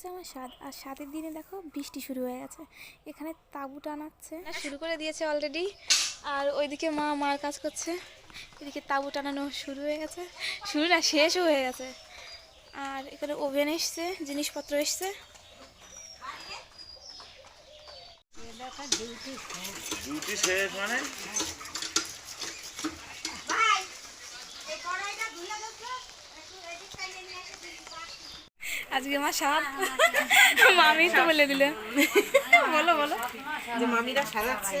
হচ্ছে আমার স্বাদ আর স্বাদের দিনে দেখো বৃষ্টি শুরু হয়ে গেছে। এখানে তাঁবু টানাচ্ছে। শুরু করে দিয়েছে অলরেডি আর ওইদিকে মা মার কাজ করছে। এদিকে তাঁবু টানানো শুরু হয়ে গেছে। শুরু না শেষও হয়ে গেছে। আর এখানে ওভেন এসছে জিনিসপত্র এসছে। ডিউটি শেষ মানে? আজকে আমার স্বাদ মামি তো বলে দিলে বলো বলো। যে মামিরা সাজাচ্ছে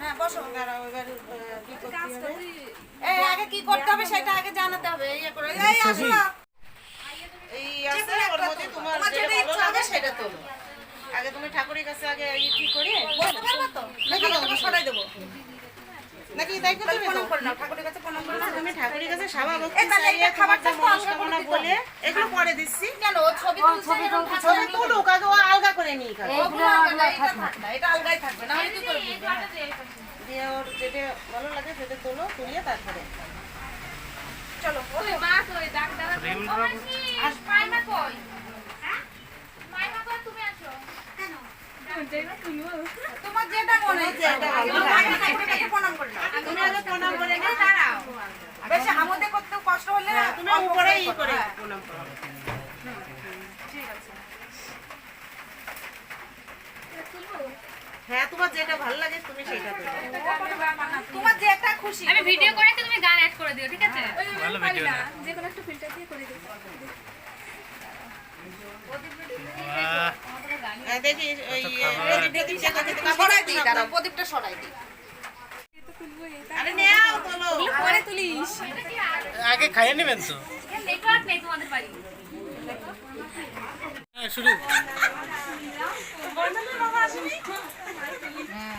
হ্যাঁ বসো এই আগে কি করতে হবে সেটা আগে জানাতে হবে ইয়ে করে। এই আসো না। এই আছে ওর মধ্যে তোমার যেটা ভালো লাগে সেটা তোলো। আগে তুমি ঠাকুরের কাছে আগে কি করিয়ে বসতে পারবে তো? নাকি তোমাকে সরাই দেবো। নাকি তাই করে দেবে প্রণাম করে নাও ঠাকুরের কাছে প্রণাম করে নাও। তুমি ঠাকুরের কাছে সাবা ভক্তি চাইলে খাবার মনস্কামনা বলে এগুলো পরে দিচ্ছি। কেন? ও ছবি তুলছে ছবি তুলুক আগে ও আলগা করে নিই কাজ এটা আলগাই থাকবে না হলে কি করে হ্যাঁ। দিয়ে ওর যেটা ভালো লাগে সেটা তোলো তুলিয়ে তারপরে। চলো তোমার যেটা মনে হচ্ছে এটা ভালো লাগে প্রণাম করে নাও তুমি আগে প্রণাম করে নাও দাঁড়াও বেশি আমাদের করতে কষ্ট হলে তুমি উপরে ই করে প্রণাম করো হ্যাঁ তোমার যেটা ভালো লাগে তুমি সেটা করো তোমার যেটা খুশি আমি ভিডিও করে তুমি গান অ্যাড করে দিও ঠিক আছে? ভালো ভিডিও না। যে কোনো একটা ফিল্টার দিয়ে করে দিতে হ্যাঁ, দেখি ওই প্রদীপ দেখি চেকা খেতে সরাই দিই দাঁড়াও প্রদীপটা সরাই দিই। আরে নেও তোলো। পরে তুলিস। আগে খাইয়ে নেবেন তো? নেটওয়ার্ক নেই তোমাদের বাড়ি। হ্যাঁ,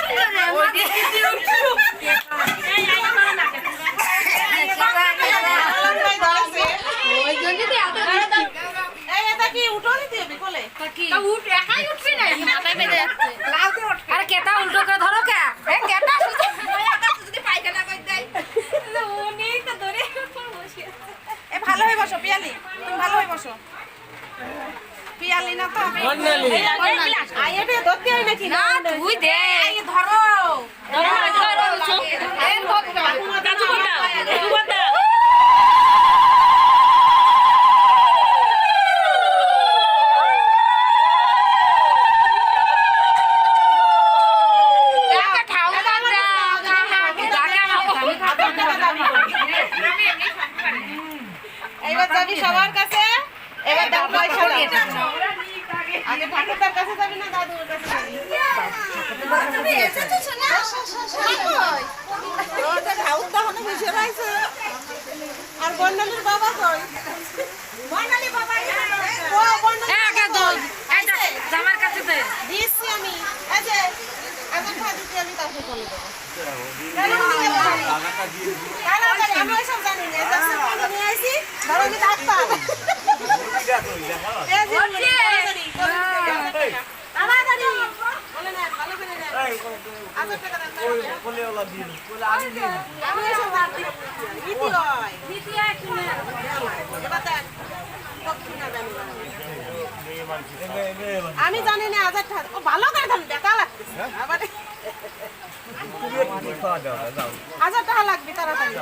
শুরু এই এটা কি উঠো নিতে হবে কোলে উঠ একাই উঠবি না মাথায় বেঁধে যাচ্ছে আরে কেটা উল্টো করে ধরো কে এ কেটা যদি পায়খানা করে দেয় অনেক তো ধরে বসে এ ভালো হয়ে বসো পিয়ালি তুমি ভালো হয়ে বসো পিয়ালি না তো বর্ণালী। আই এটা ধরতে হয় নাকি না তুই দে এই ধরো ধরো ধরো এ বকটা কাজু বকটা কাজু বকটা একা ঠাউ বাজা জায়গা এইবার যাবি সবার কাছে? এবার দাও পয়সা আগে ঠাকুরদার কাছে যাবি না দাদুর কাছে যাবি? তুমি এসেছ শোনা ও ঠাউর তখন বসে রয়েছে। আর বর্ণালীর বাবা কই? বর্ণালী বাবা ও বর্ণালী একা দই এই জামার কাছে দে। দিচ্ছি আমি। এই যে এখন খাদিতে আমি তাকে বলে দেবো। আমি ওইসব জানি না। নিয়ে আইছি, ধরো। এই যে উনি, তাড়াতাড়ি, তাড়াতাড়ি। বলে নেন, ভালো করে নেন। হাজার টাকা দেন, তাড়াতাড়ি। আমি জানি না। নীতি। এবার দেন। দক্ষিণা জানি না। আমি জানি না হাজার টাকা ও ভালো করে লাগতেছে আবার দাও হাজার টাকা লাগবে তাড়াতাড়ি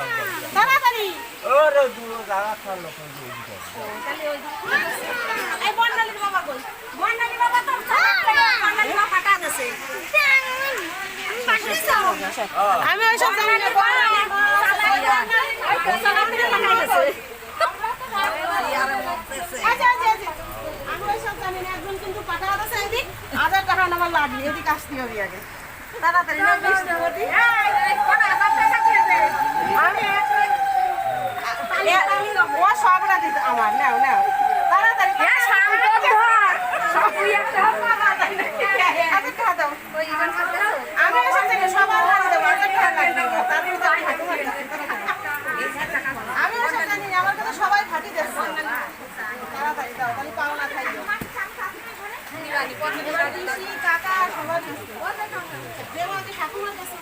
তাড়াতাড়ি ওরে দূর জায়গা খাওয়ার লোক কিন্তু ওইদিকে আছে। এই বন্ডালির বাবা কই বন্ডালির বাবা তো বন্ডালির বাবা ফাটা দিছে আমি ওইসব জানি না হাজার টাকা আমার লাগবে এদিক আসতে হবে আগে। তাড়াতাড়ি ও সবটা দিতে আমার নাও নাও। তাড়াতাড়ি আচ্ছা টাকা দাও আমি ওইসব জানি না, সবার হাতে দেবো হাজার টাকা লাগবে তারপরে তো আমি হাতে হাতে আমি ওসব জানি না আমার কাছে সবাই ফাটি দিচ্ছে তাড়াতাড়ি দাও তাহলে পাওনা খাইও পিসি, কাকা সবার দিচ্ছে যে মাঝে ঠাকুমার কাছে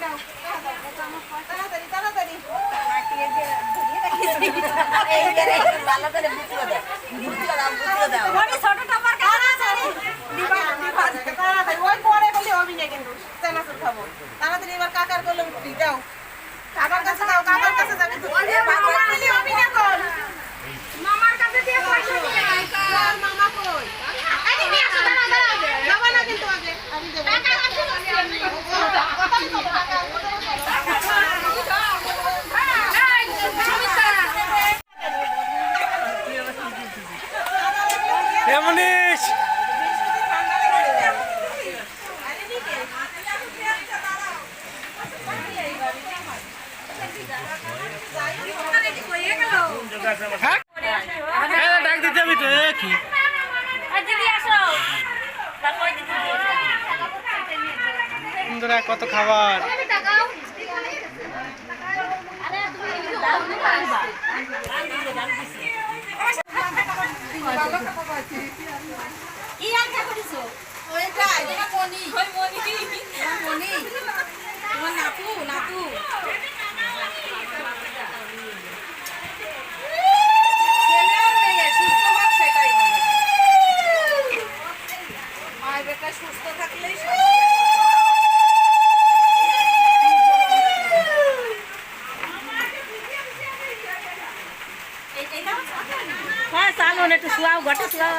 নাও তাড়াতাড়ি তাড়াতাড়ি তাড়াতাড়ি দিবা, দিবা, তাড়াতাড়ি ওই পরে বলি হবি না কিন্তু চানাচুর খাব তাড়াতাড়ি এবার কাকার উঠবি যাও। কাকার কাছে যাও কাকার কাছে যাবি তো মামার বলি হবি না তোর মামার কাছে দিয়ে পয়সা নিয়ে আয় তোর মামা কই আরে নিয়ে আসো দাঁড়া দাঁড়া যাবা না কিন্তু আগে আমি দেবো টাকা আছে কথাই কব, টাকা, কথাই এমনিস হ্যাঁ ডাক দিতে আমি তো কি? বন্ধুরা কত খাবার? আর করিছো ওইটা মনি মনি তোমার নাতু?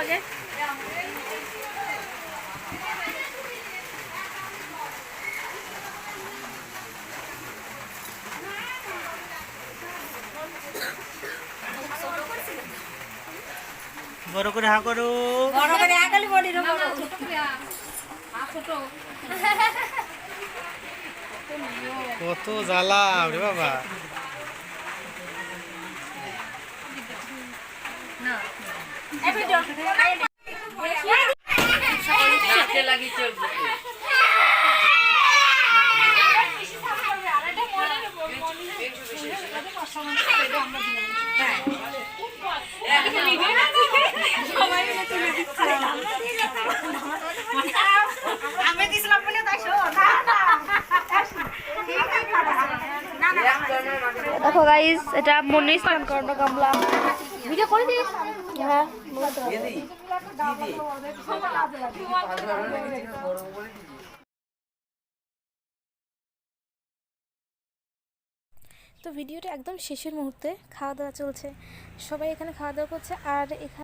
আগে। বড় করে হা করো। বড় করে আগালি বডি রে বড় ছোট করে ছোট। কত জ্বালা রে বাবা। ভিডিও আমি দিছিলাম বলে তাই দেখো গাইস এটা মনে স্নান করানো গামলা। হ্যাঁ। তো ভিডিওটা একদম শেষের মুহূর্তে খাওয়া দাওয়া চলছে। সবাই এখানে খাওয়া দাওয়া করছে আর এখানে